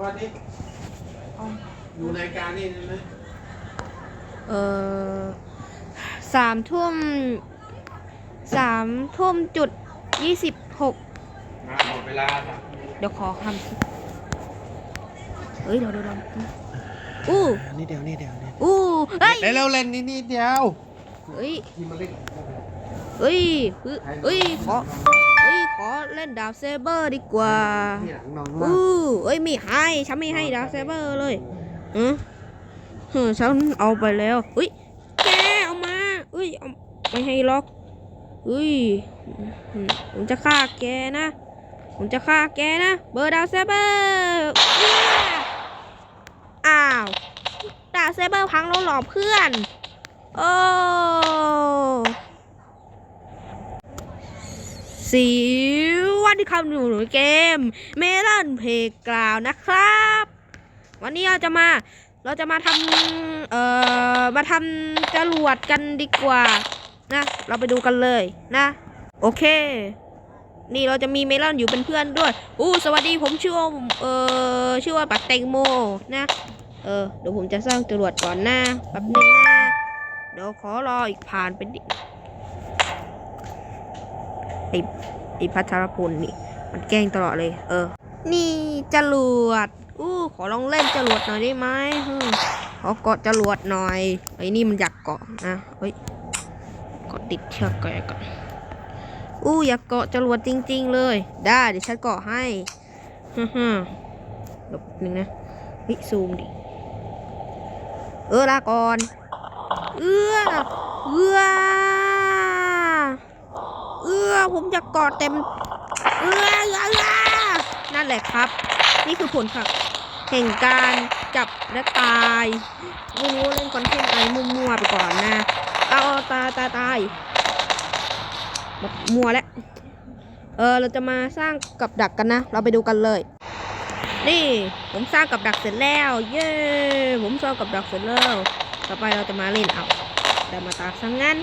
ว่านี่ดูรายการนี่ใช่ไหมเออสามทุ่มสามทุ่มจุดยี่สิบหกมาหมดเวลาจ้ะเดี๋ยวขอคำสิเฮ้ยเดี๋ยวเดี๋ยวเดี๋ยวอู้นี่เดียวนี่เดียวนี่อู้เฮ้ยเร็วๆเล่นนี่นี่เดียวเฮ้ยที่มาเล่นเฮ้ยเฮ้ยเฮ้ยขอเฮ้ยข อเล่นดาบเซเบอร์ดีกว่าที่หลังน้องว่าอู้เอ้ยไม่ให้ฉันไม่ให้ดาบเซเบอร์เลยเออเฮ้ยฉันเอาไปแล้วเฮ้ยแกเอามาเฮ้ยเอาไม่ให้ล็อกเฮ้ยผมจะฆ่าแกนะ ผมจะฆ่าแกนะ เบอร์ดาวเซเบอร์อ้าวดาวเซเบอร์พังแล้วเหรอเพื่อน โอ้ สีวันที่คำหนูเกมเมลอนเพลกราวนะครับ วันนี้เราจะมาเราจะมาทำเอ่อมาทำจรวดกันดีกว่านะเราไปดูกันเลยนะ โอเค นี่เราจะมีเมลอนอยู่เป็นเพื่อนด้วยอู้สวัสดีผมชื่อว่าเอ่อชื่อว่าปักแตงโมนะเออเดี๋ยวผมจะสร้างจรวดก่อนนะแป๊บนึงนะเดี๋ยวขอรออีกผ่านไปดิ ไอไอพัชรพลนี่ มันแกล้งตลอดเลย เออ นี่จรวดอู้ขอลองเล่นจรวดหน่อยได้ไหมขอเกาะจรวดหน่อยไอ้นี่มันอยากเกาะนะเฮ้ยเกาะติดเชือกก่อนก่อนอู้อยากเกาะจรวดจริง ๆ เลย ได้เดี๋ยวฉันเกาะให้ฮ่าฮ่าหลบหนึ่งนะซูมดิ เออลาก่อน เอื้อเอื้อเอื้อ ผมจะกาะเต็มเออนั่นแหละครับ นี่คือผลค่ะแห่งการจับและตายไม่รู้เล่นคอนเทนต์อะไรมั่วๆไปก่อนนะ เอาตาตาตายแบบมัวแล้วเออเราจะมาสร้างกับดักกันนะ เราไปดูกันเลย นี่ผมสร้างกับดักเสร็จแล้ว เย้ผมสร้างกับดักเสร็จแล้ว ต่อไปเราจะมาเล่นเอาแต่มาตากสังงั้น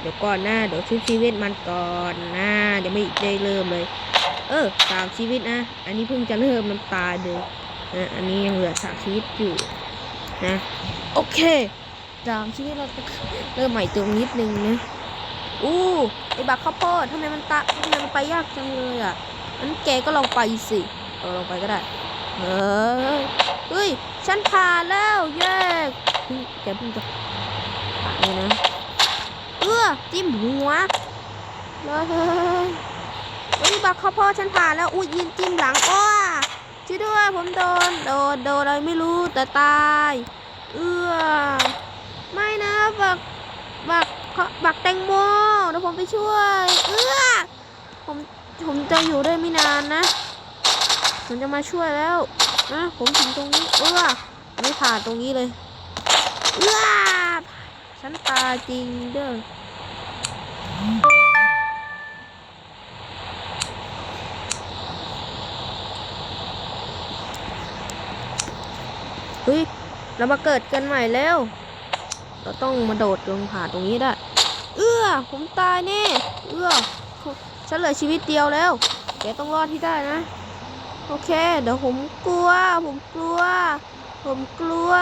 เดี๋ยวก่อนนะเดี๋ยวชุบชีวิตมันก่อนนะเดี๋ยวไม่ได้เริ่มเลย เออสามชีวิตนะ อันนี้เพิ่งจะเริ่มมันตายเลยนะอันนี้ยังเหลือสามชีวิตอยู่นะโอเคสามชีวิตเราจะเริ่มใหม่ตรงนิดนึงนะอู้ไอบักข้าวโพดทำไมมันตะทำไมมันไปยากจังเลยอะงั้นแกก็ลองไปสิเออลองไปก็ได้เฮ้ยเฮ้ยฉันผ่านแล้วเย้แกเพิ่งจะผ่านเลยนะ ออจิ้มหัวเลยเฮ้ยเฮ้ยบักข้าวโพดฉันผ่านแล้วอุ้ยยินจิ้มหลังอ้อช่วยด้วยผมโดนโดนโดนอะไรไม่รู้แต่ตายเออไม่นะบักบักขอบักแตงโมเดี๋ยวผมไปช่วย เออผมผมจะอยู่ได้ไม่นานนะผมจะมาช่วยแล้วนะผมถึงตรงนี้เออไม่ผ่านตรงนี้เลยเออ ฉันตายจริงเด้อเฮ้ยเรามาเกิดกันใหม่แล้ว เราต้องมาโดดลงผ่านตรงนี้ได้ เอื้อ ผมตายแน่ เอื้อ ฉันเหลือชีวิตเดียวแล้ว แกต้องรอดที่ได้นะ โอเค เดี๋ยวผมกลัว ผมกลัว ผมกลัว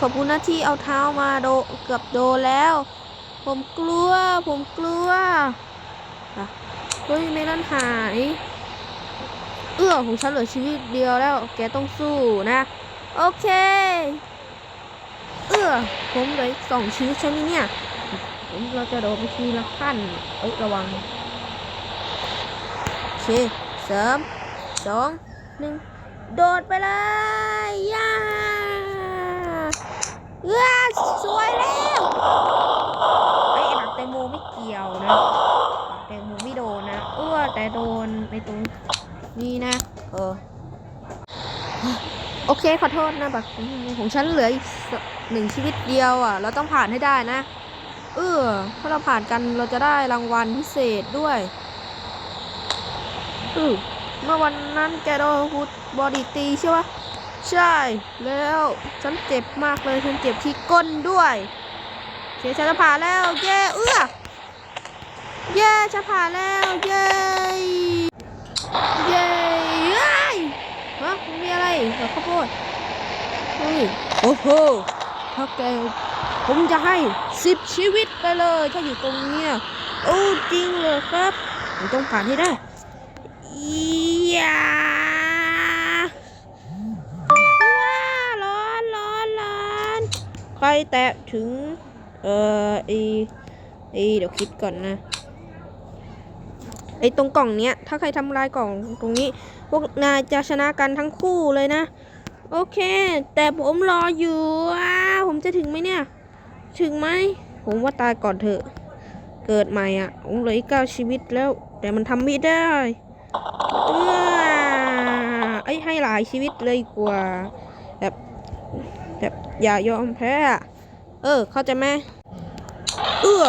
ขอบคุณนะที่เอาเท้ามาโดเกือบโดแล้ว ผมกลัว ผมกลัวเฮ้ยไม่นั่นหาย เอื้อของฉันเหลือชีวิตเดียวแล้ว แกต้องสู้นะ โอเค เอื้อผมเหลือสองชีวิตใช่ไหมเนี่ย ผมเราจะโดดไปทีละขั้น เอ้ยระวัง โอเคสามสองหนึ่งโดดไปเลยย่า เอื้อสวยแล้วไอ้ยไอ้บักแตงโมไม่เกี่ยวนะแตงโมไม่โดนนะเอื้อแต่โดนในตรงนี้นะ เออ โอเคขอโทษนะแบักของฉันเหลืออีกหนึ่งชีวิตเดียวอะ เราต้องผ่านให้ได้นะ เออถ้าเราผ่านกันเราจะได้รางวัลพิเศษด้วยเออเมื่อวันนั้นแกโดนฮูดบอดี้ตีใช่ปะ ใช่ แล้วฉันเจ็บมากเลยฉันเจ็บที่ก้นด้วยโอเคฉันจะผ่าแล้ว เย้เอื้อเย้ฉันผ่าแล้วเย้เย้เฮ้ยเฮ้กับข้าวโพดเฮ้ยโอ้โหถ้าแกผมจะให้สิบชีวิตไปเลยถ้าอยู่ตรงเนี้ยโอ้จริงเลยครับผมต้องผ่านให้ได้อ แตะถึง เอ่อไอไอเดี๋ยวคิดก่อนนะ ไอตรงกล่องเนี้ย ถ้าใครทำลายกล่องตรงนี้ พวกนายจะชนะกันทั้งคู่เลยนะ โอเค แต่ผมรออยู่อ้าผมจะถึงไหมเนี่ย ถึงไหม ผมว่าตายก่อนเถอะ เกิดใหม่อะผมเหลืออีกเก้าชีวิตแล้ว แต่มันทำไม่ได้เออไอให้หลายชีวิตเลยกว่า แบบอย่ายอมแพ้เออ เข้าใจไหมเออ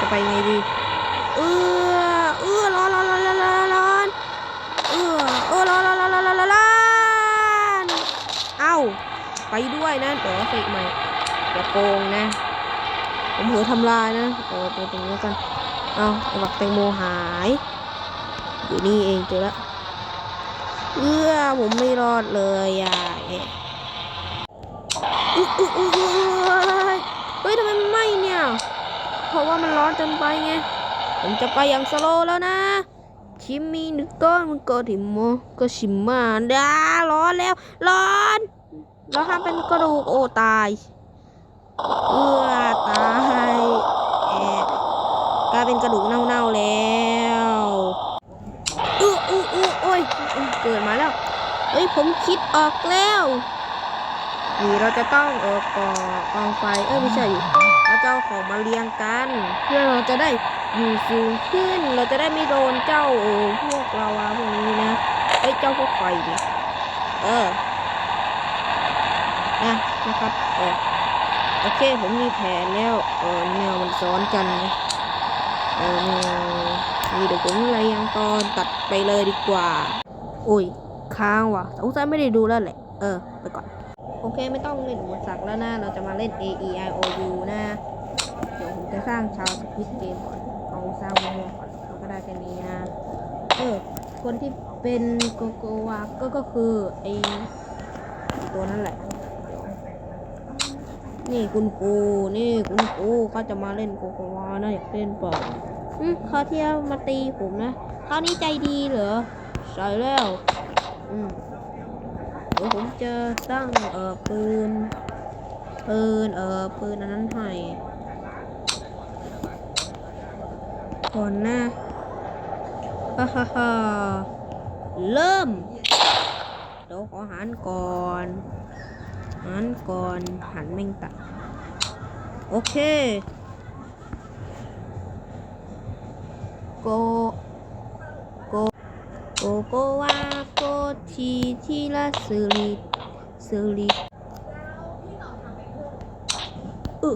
จะไปไงดี เออเออร้อนร้อนร้อนร้อนร้อนร้อนเออเออร้อนร้อนร้อนร้อนร้อนร้อนร้อนเอ้าไปด้วยนะเดี๋ยวเสกใหม่อย่าโกงนะ ผมเหือทำลายนะเออตัวตรงนี้กัน เอาไอ้บักแตงโมหาย อยู่นี่เองเจอแล้ว เอื้อผมไม่รอดเลยอะเอ๊ะอุ๊ยอุ๊ยอุ๊ยอุ๊ยอุ๊ยเฮ้ยทำไมไหม้เนี่ย เพราะว่ามันร้อนจนไปไง ผมจะไปอย่างสโลแล้วนะ ชิมมีนึกก้อนมันก็ถิมโมก็ชิมมาดาร้อนแล้ว ร้อนแล้วทำเป็นกระดูกโอ้ตายเอื้อตายแอะกลายเป็นกระดูกเน่าๆแล้วอื้ออื้ออื้อโอ้ย เกิดมาแล้วเฮ้ยผมคิดออกแล้วนี่เราจะต้องเออก่อกองไฟ เอ้ยไม่ใช่เราจะเอาของมาเรียงกัน เพื่อเราจะได้อยู่สูงขึ้น เราจะได้ไม่โดนเจ้าเอพวกลาวาพวกนี้นะเอ้เจ้าพวกไฟดิเออนะนะครับเออโอเคผมมีแผนแล้ว เออแนวมันซ้อนกันนะเออแนวนี่เดี๋ยวผมเรียงตอนตัดไปเลยดีกว่า อุ้ยค้างว่ะสงสัยไม่ได้ดูแล้วแหละ เออ ไปก่อน โอเคไม่ต้องเล่นอุปสรรคแล้วนะ เราจะมาเล่น A E I O U นะ เดี๋ยวผมจะสร้างชาวสควิตเกมก่อน เอาสร้างวๆก่อนเราก็ได้แค่นี้นะ เออ คนที่เป็นโกโกวาก็ก็คือไอตัวนั่นแหละ นี่คุณครูนี่คุณครูเขาจะมาเล่นโกโกวานะอยากเล่นเปล่าอืมเขาเที่ยวมาตีผมนะคราวนี้ใจดีเหรอ ใช่แล้วอืมเดี๋ยวผมจะตั้งเอ่อปืนปืนเอ่อปืนอันนั้นให้ก่อนนะฮ่าฮ่าฮ่าเริ่มเดี๋ยวขอหันก่อนหันก่อนหันแม่งตัดโอเคกโก โกโกวาโกทีทีละสิริสิริอึ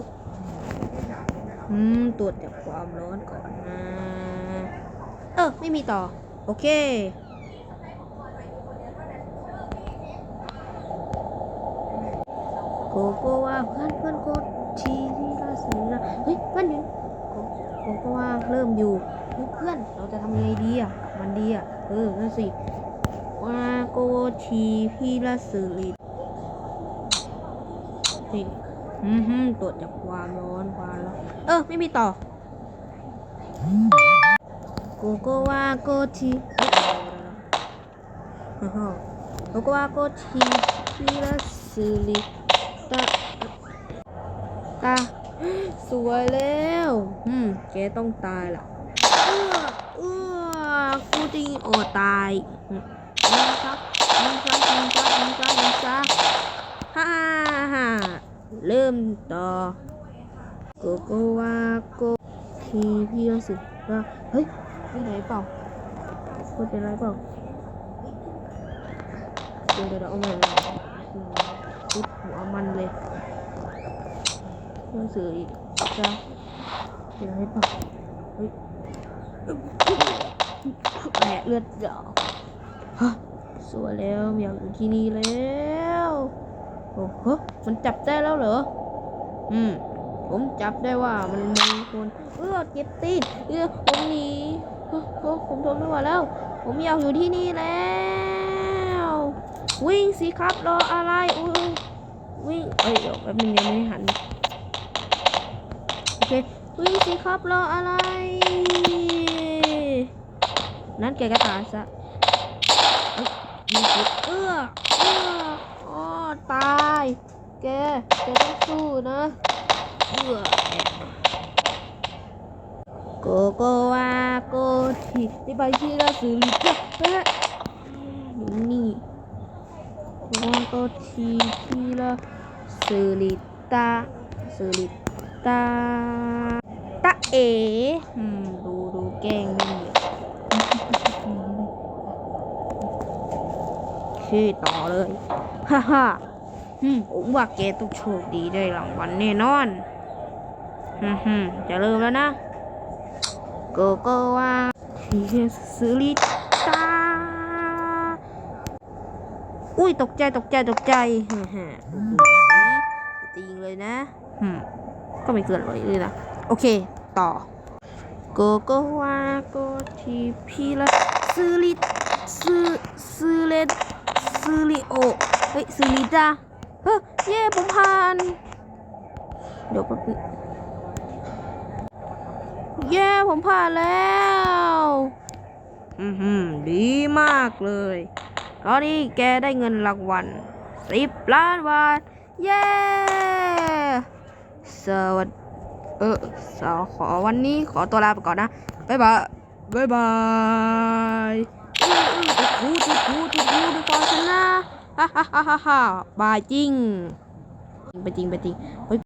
อืมตรวจจับความร้อนก่อนนะ เออ ไม่มีต่อ โอเคโกโกวาเพื่อนเพื่อนโกทีทีละสิริเฮ้ยเพื่อนอยู่โกโกวาเริ่มอยู่เฮ้ยเพื่อนเราจะทำยังไงดีอะมันดีอะ เออนั่นสิวาโกทีพีละสิรินี่อืมฮึตรวจจับความร้อนความร้อนเออ ไม่มีต่อโกโกวาโกทีฮ้ยเอาๆโกโกวาโกทีพีละสิริตาตาสวยแล้ว อืมแกต้องตายล่ะ อกูจริงโอตายอืมยิงซักยิงซักยิงซักยิงซักยิงซักฮ่าฮ่าเริ่มต่อโกโกวาโกทีพี่รู้สึกว่าเฮ้ยไม่ไหนเปล่าพูดเป็นไรเปล่าเดี๋ยวเดี๋ยวเดี๋ยวเอาม่เลยอืมพุดหัวมันเลยหนังสืออีกจ้าเป็นไรเปล่าเฮ้ย แหมเลือดเดอกฮะสวยแล้วอยากอยู่ที่นี่แล้วโอ้โหมันจับได้แล้วเหรอ อืม ผมจับได้ว่ามันมีคนเออเจ็บตีนเออผมหนีเออผมทนไม่ไหวแล้ว ผมอยากอยู่ที่นี่แล้ว วิ่งสิครับรออะไรอุ้ยวิ่งเอ้ยเดี๋ยวแป๊บนึงยังไม่ได้หันโอเควิ่งสิครับรออะไร นั่นแกก็ตายซะเอ้ยมีสิเออเออออตาย แก แกต้องสู้นะเออโกโกวาโกทีที่ไปที่เราสื่อลิเกเฮ้ยอยู่นี่โกโกทีที่เราสื่อลิตาสื่อลิตาตาเอ๋อืมดูดูแกงนี่ ชื่ต่อเลย ฮ่าฮ่าอืมผมว่าแกต้องโชคดีได้รางวัลแน่นอนฮึฮึจะเริ่มแล้วนะโกโกวาทีสุริตาอุ้ยตกใจตกใจตกใจฮ่าฮ่าจริงเลยนะอืมก็ไม่เกินเลยเลยนะ โอเค ต่อโกโกวาโกทีพีละสุริสุสุเล สุริโอ เฮ้ยสุริตาเฮ้ยเย่ผมผ่าน เดี๋ยวแป๊บนึงเย่ผมผ่านแล้ว อือหือดีมากเลยตอนนี้แกได้เงินรางวัลสิบล้านบาท เย้สวัสดีเออสอขอวันนี้ขอตัวลาไปก่อนนะ บ๊ายบาย บ๊ายบาย จุดูจุดหูจุดหูดูกว่าฉันนะฮ่าฮ่าฮ่าฮ่าบาจริง ไปจริงไปจริงเฮ้ย